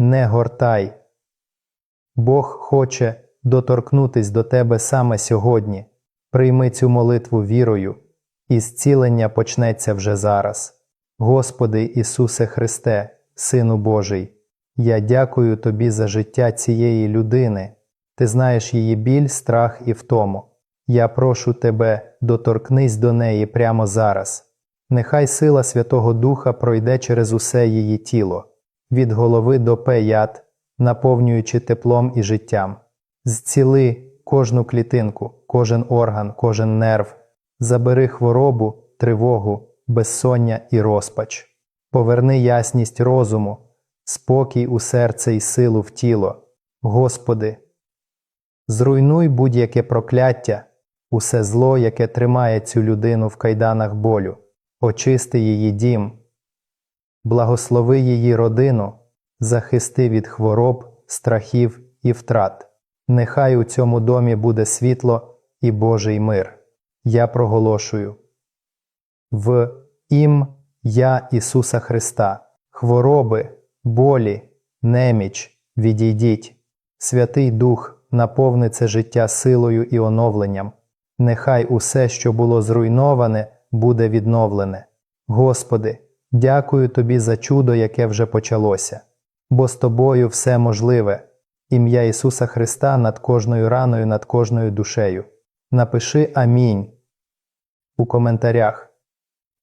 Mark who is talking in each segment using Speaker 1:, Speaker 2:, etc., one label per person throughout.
Speaker 1: не гортай. Бог хоче доторкнутись до тебе саме сьогодні. Прийми цю молитву вірою, і зцілення почнеться вже зараз. Господи Ісусе Христе, Сину Божий, я дякую Тобі за життя цієї людини. Ти знаєш її біль, страх і втому. Я прошу Тебе, доторкнись до неї прямо зараз. Нехай сила Святого Духа пройде через усе її тіло, від голови до пеят, наповнюючи теплом і життям. Зціли кожну клітинку, кожен орган, кожен нерв, забери хворобу, тривогу, безсоння і розпач. Поверни ясність розуму, спокій у серце і силу в тіло. Господи, зруйнуй будь-яке прокляття, усе зло, яке тримає цю людину в кайданах болю, очисти її дім, благослови її родину, захисти від хвороб, страхів і втрат. Нехай у цьому домі буде світло і Божий мир. Я проголошую. В ім я Ісуса Христа, хвороби, болі, неміч, відійдіть. Святий Дух наповни це життя силою і оновленням. Нехай усе, що було зруйноване, буде відновлене. Господи, дякую Тобі за чудо, яке вже почалося, бо з Тобою все можливе. Ім'я Ісуса Христа над кожною раною, над кожною душею. Напиши Амінь у коментарях.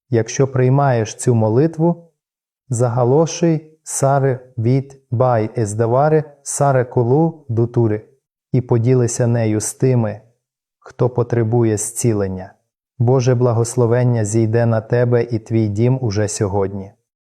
Speaker 1: Якщо приймаєш цю молитву, загалошуй сари від бай ездавари саре колу дутури і поділися нею з тими, хто потребує зцілення. Боже благословення зійде на тебе і твій дім уже сьогодні.